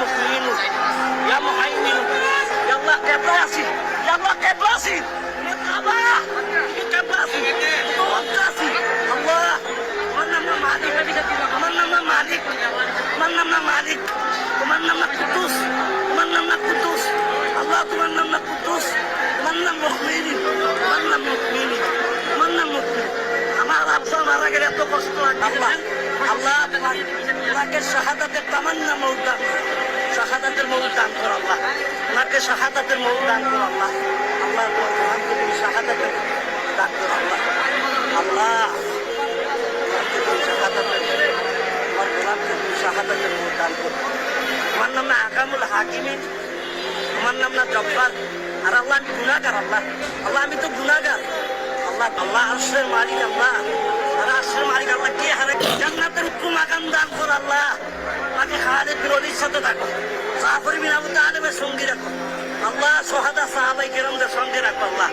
মুকিন ইয়া Muhaimin ইয়া আল্লাহ কেবলাসি ইয়া কেবলাসি কাবা কেবলাসি কেবলাসি আল্লাহ আমার নাম মালিক আমার নাম না মালিক তোমার নাম না তোমার নাম না আল্লাহ তোমার নাম না কুতুস তোমার নাম মুকমিন তোমার নাম মুকমিন তোমার নাম মুকমিন আমার আব্বা মারা গেলে এত আল্লাহ আল্লাহ তোমাকে শাহাদাতের তামান্না মৌদা শাহাদাতের মৌত দান করো আল্লাহ। তোমাকে শাহাদাতের মৌত দান করো আল্লাহ। আল্লাহ তোমাকে তুমি শাহাদাতের দান করো আল্লাহ। আল্লাহ, তোমাকে তুমি শাহাদাতের, তোমার গোলামকে তুমি শাহাদাতের মৌত দান করো। তোমার নাম না আকামুল হাকিমিন, তোমার নাম না জব্বার। আর আল্লাহ, আমি গুনাগার আল্লাহ। আল্লাহ, আমি তো গুনাগার আল্লাহ আল্লাহ মালিক, আল্লাহ। আর মালিক, আল্লাহ কে হারে জান্নাতের দান কর আল্লাহ। আমাকে খালেদ বিন অলির সাথে থাকো জাফর বিন আবু তালেবের সঙ্গী রাখো। আল্লাহ সোহাদা সাহাবাই কেরামদের সঙ্গে রাখো আল্লাহ।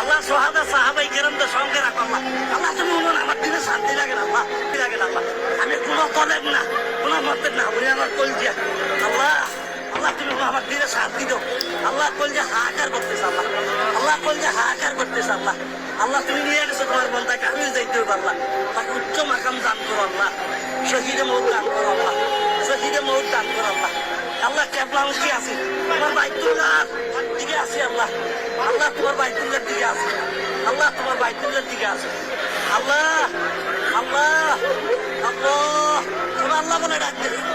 আল্লাহ সোহাদা সাহাবাই কেরামদের সঙ্গে রাখো আল্লাহ। আল্লাহ তুমি বলুন আমার দিনে শান্তি লাগে না আল্লাহ। লাগে না আল্লাহ। আমি কোনো তলেব না, কোনো মতেব না উনি আমার কলজিয়া। আল্লাহ আল্লাহ তুমি আমার দিনে শান্তি দাও। আল্লাহ কল যে হাহাকার করতেছে আল্লাহ। আল্লাহ কল যে হাহাকার করতেছে আল্লাহ। আল্লাহ তুমি নিয়ে গেছো তোমার বন্ধাকে আমি যাইতে আল্লাহ। তাকে উচ্চ মাকাম দান করো আল্লাহ। শহীদে মৌত কি আছে। তোমার বাইতুল্লাহ দিকে আছে আল্লাহ। আল্লাহ তোমার বাইতুল্লার দিকে আছে। আল্লাহ তোমার বাইতুল্লার দিকে আছে। আল্লাহ আল্লাহ আল্লাহ। তোমার আল্লাহ বলে ডাকতেন